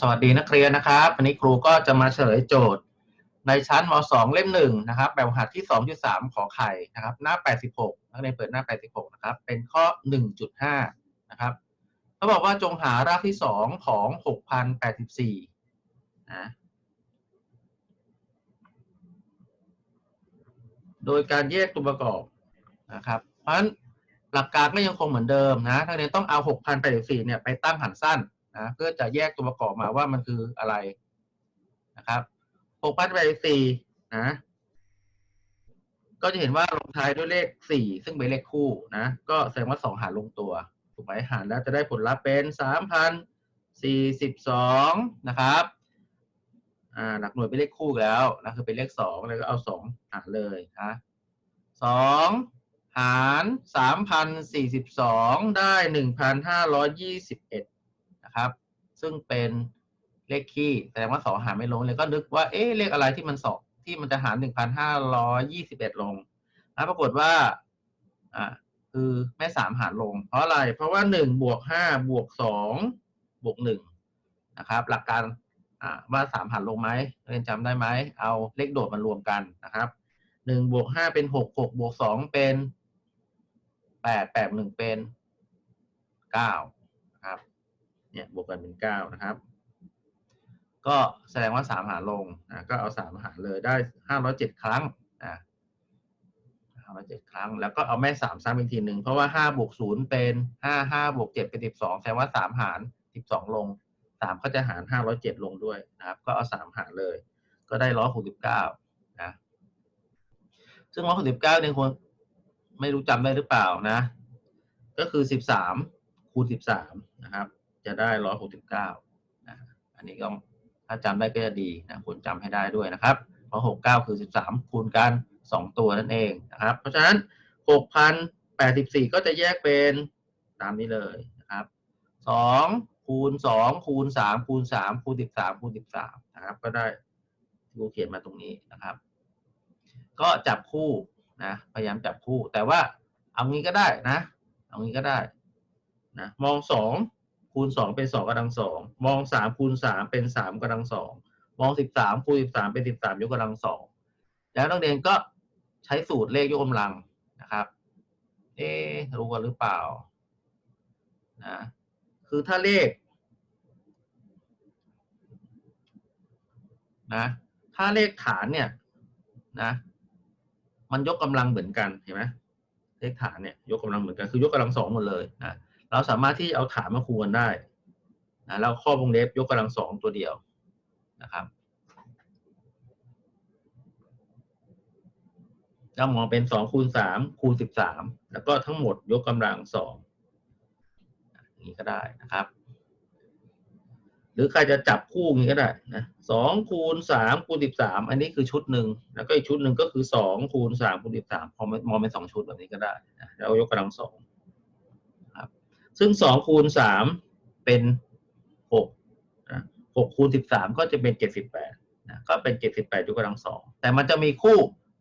สวัสดีนักเรียนนะครับ วันนี้ครูก็จะมาเฉลยโจทย์ ในชั้นม 2 เล่มหนึ่งนะครับ แบบหัดที่ 2.3 ขอไข่นะครับ หน้า 86 นักเรียนเปิดหน้า 86 นะครับ เป็นข้อ 1.5 นะครับเขาบอกว่าจงหารากที่ 2 ของ 6,084นะโดยการแยกตัวประกอบนะครับ เพราะฉะนั้นหลักการก็ยังคงเหมือนเดิมนะนักเรียนต้องเอา 6,084 เนี่ยไปตั้งหันสั้น นะเพื่อจะแยกตัวประกอบมาว่ามันคืออะไรนะครับ6 0 8 4นไดซีนะ ก็จะเห็นว่าลงท้ายด้วยเลข4ซึ่งเป็นเลขคู่นะ ก็แสดงว่า2หารลงตัว ถูกไหมหารแล้วจะได้ผลลัพธ์เป็น3,042นสี่สิบสองนะครับอ่าหลักหน่วยเป็นเลขคู่แล้วนะคือเป็นเลข2แล้วก็เอา2หารเลยนะ2หาร3,042ได้1,521นห้าร้อยยี่สิบเอ็ดะครับ ซึ่งเป็นเลขคี่แสดงว่าสองหารไม่ลงเลยก็นึกว่าเอ๊ะเลขอะไรที่มันสองที่มันจะหารหนึ่งพันห้าร้อยยี่สิบเอ็ดลงนะปรากฏว่าอ่าคือแม่สามหารลง เพราะอะไร เพราะว่าหนึ่งบวกห้าบวกสองบวกหนึ่งนะครับ หลักการอ่าว่าสามหารลงไหมเรียนจำได้ไหมเอาเลขโดดมารวมกันนะครับหนึ่งบวกห้าเป็นหกหกบวกสองเป็นแปดแปดหนึ่งเป็นเก้า เนี่ยบวกกันเป็นเก้านะครับ ก็แสดงว่าสามหารลงนะก็เอาสามหารเลยได้ห้าร้อยเจ็ดครั้งอ่าห้าร้อยเจ็ดครั้ง แล้วก็เอาแม่สามซ้ำอีกทีหนึ่งเพราะว่าห้าบวกศูนย์เป็นห้าห้าบวกเจ็ดเป็นสิบสองแสดงว่าสามหารสิบสองลงสามก็จะหารห้าร้อยเจ็ดลงด้วยนะครับ ก็เอาสามหารเลย ก็ได้ร้อยหกสิบเก้านะซึ่งร้อยหกสิบเก้าเนี่ยคนไม่รู้จำได้หรือเปล่านะ ก็คือสิบสามคูณสิบสามนะครับ จะได้ร้อยหกสิบเก้านะอันนี้ก็ถ้าจำได้ก็จะดีนะควรจำให้ได้ด้วยนะครับเพราะหกเก้าคือสิบสามคูณกันสองตัวนั่นเองนะครับ เพราะฉะนั้นหกพันแปดสิบสี่ก็จะแยกเป็นตามนี้เลยนะครับสองคูณสองคูณสามคูณสามคูณสิบสามคูณสิบสามนะครับ ก็ได้ที่ครูเขียนมาตรงนี้นะครับ ก็จับคู่นะพยายามจับคู่แต่ว่าเอางี้ก็ได้นะ เอางี้ก็ได้นะมองสอง คูณสองเป็นสองกำลังสองมองสามคูณสามเป็นสามกำลังสองมองสิบสามคูณสิบสามเป็นสิบสามยกกำลังสองแล้วนักเรียนก็ใช้สูตรเลขยกกำลังนะครับ เอ๊รู้กันหรือเปล่านะคือถ้าเลขนะถ้าเลขฐานเนี่ยนะมันยกกำลังเหมือนกันเห็นไหมเลขฐานเนี่ยยกกำลังเหมือนกันคือยกกำลังสองหมดเลยนะ เราสามารถที่เอาฐานมาคูณได้นะแล้วข้อวงเล็บยกกำลังสองตัวเดียวนะครับเรามองเป็นสองคูณสามคูณสิบสามแล้วก็ทั้งหมดยกกำลังสองนี้ก็ได้นะครับ หรือใครจะจับคู่อย่างนี้ก็ได้นะสองคูณสามคูณสิบสามอันนี้คือชุดหนึ่งแล้วก็อีกชุดหนึ่งก็คือสองคูณสามคูณสิบสามพอมองเป็นสองชุดแบบนี้ก็ได้นะแล้วยกกำลังสอง ซึ่งสองคูณสามเป็นหกหกคูณสิบสามก็จะเป็นเจ็ดสิบแปดนะก็เป็นเจ็ดสิบแปดยกกำลังสองแต่มันจะมีคู่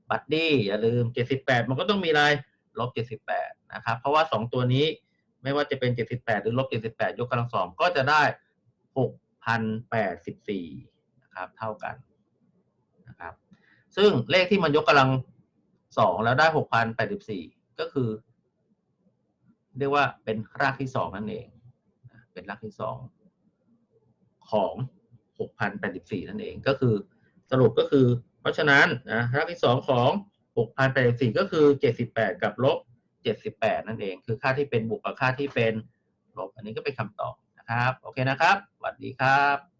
บัดดี้อย่าลืมเจ็ดสิบแปดมันก็ต้องมีอะไรลบเจ็ดสิบแปดนะครับเพราะว่าสองตัวนี้ไม่ว่าจะเป็นเจ็ดสิบแปดหรือลบเจ็ดสิบแปดยกกำลังสองก็จะได้หกพันแปดสิบสี่นะครับเท่ากันนะครับซึ่งเลขที่มันยกกำลังสองแล้วได้หกพันแปดสิบสี่ก็คือ เรียกว่าเป็นรากที่สองนั่นเอง เป็นรากที่สองของหกพันแปดสิบสี่นั่นเอง ก็คือสรุปก็คือ เพราะฉะนั้นนะรากที่สองของหกพันแปดสิบสี่ก็คือเจ็ดสิบแปดกับลบเจ็ดสิบแปดนั่นเอง คือค่าที่เป็นบวกกับค่าที่เป็นลบ อันนี้ก็เป็นคำตอบนะครับ โอเคนะครับ สวัสดีครับ